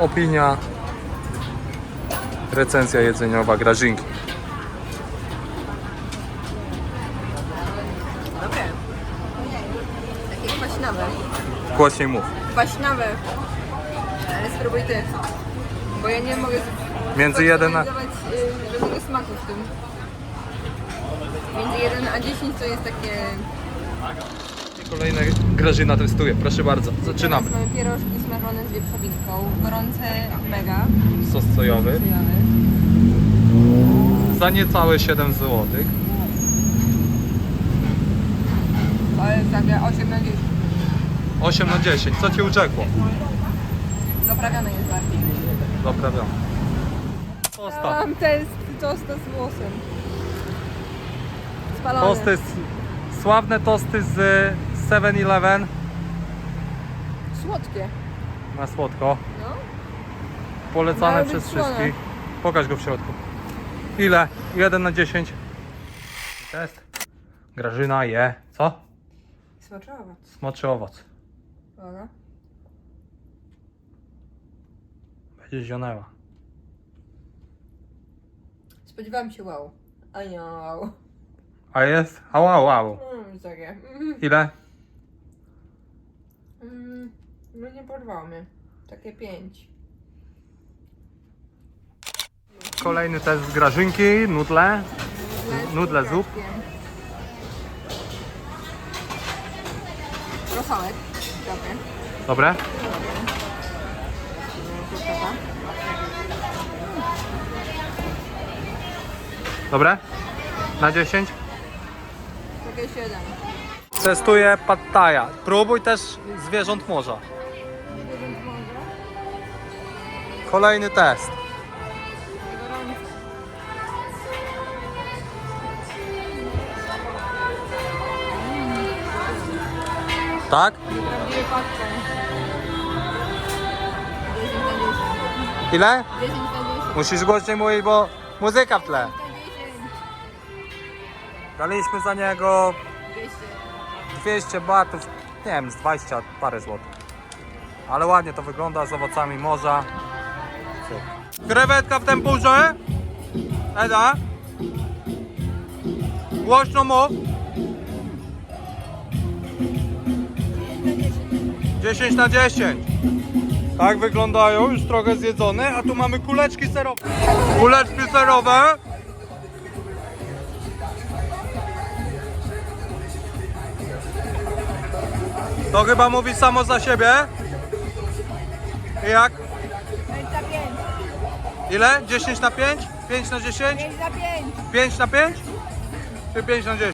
opinia, recenzja jedzeniowa Grażynki. Dobre. Takie kwaśnawe. Głośniej mów. Kwaśnawe. Ale spróbuj ty. Bo ja nie mogę Między jeden a- zrealizować, y, żadnego smaku w tym. Między 1 a 10 to jest takie... Kolejne Grażyna testuje, proszę bardzo. Zaczynamy. Teraz mamy pierożki smażone z wieprzowinką. Gorące mega. Sos sojowy za niecałe 7 zł. To jest takie 8 na 10. 8 na 10. Co ci uciekło? Doprawione jest bardziej. Doprawiam. Tosta. Mam test tosta z włosem. Spalony. Tosty, z, sławne tosty z 7-Eleven Słodkie. na słodko. No. Polecane Miały przez być słone. wszystkich. Pokaż go w środku. Ile? 1 na 10. Test. Grażyna je. Co? Smaczy owoc. Smoczy owoc. Dobra. Będzie zionęła. Spodziewałam się wow. A nie wow. A jest? A wow, wow. Mm, takie. Mm, Ile? No nie porwało mnie. Takie pięć. Kolejny test z Grażynki. Nudle. Nudle zup. Rosołek. Dobry. Dobre? Dobre? Na 10? Takie siedem. Testuję pattaja. Próbuj też zwierząt morza. Kolejny test. Tak? Prawdziwy popcorn. 10 na 10. Ile? 10 na 10. Musisz głośniej mówić, bo muzyka w tle. 10 na 10. Daliśmy za niego 200. 200 batów, nie wiem, z 20 parę złotych. Ale ładnie to wygląda z owocami morza. Krewetka w tempurze. Eda. Głośno mów. 10 na 10. Tak wyglądają, już trochę zjedzone, a tu mamy kuleczki serowe. Kuleczki serowe. To chyba mówi samo za siebie. I Jak? 5 na 5. Ile? 10 na 5? 5 na 10? 5 na 5. 5 na 5? Czy 5 na 10?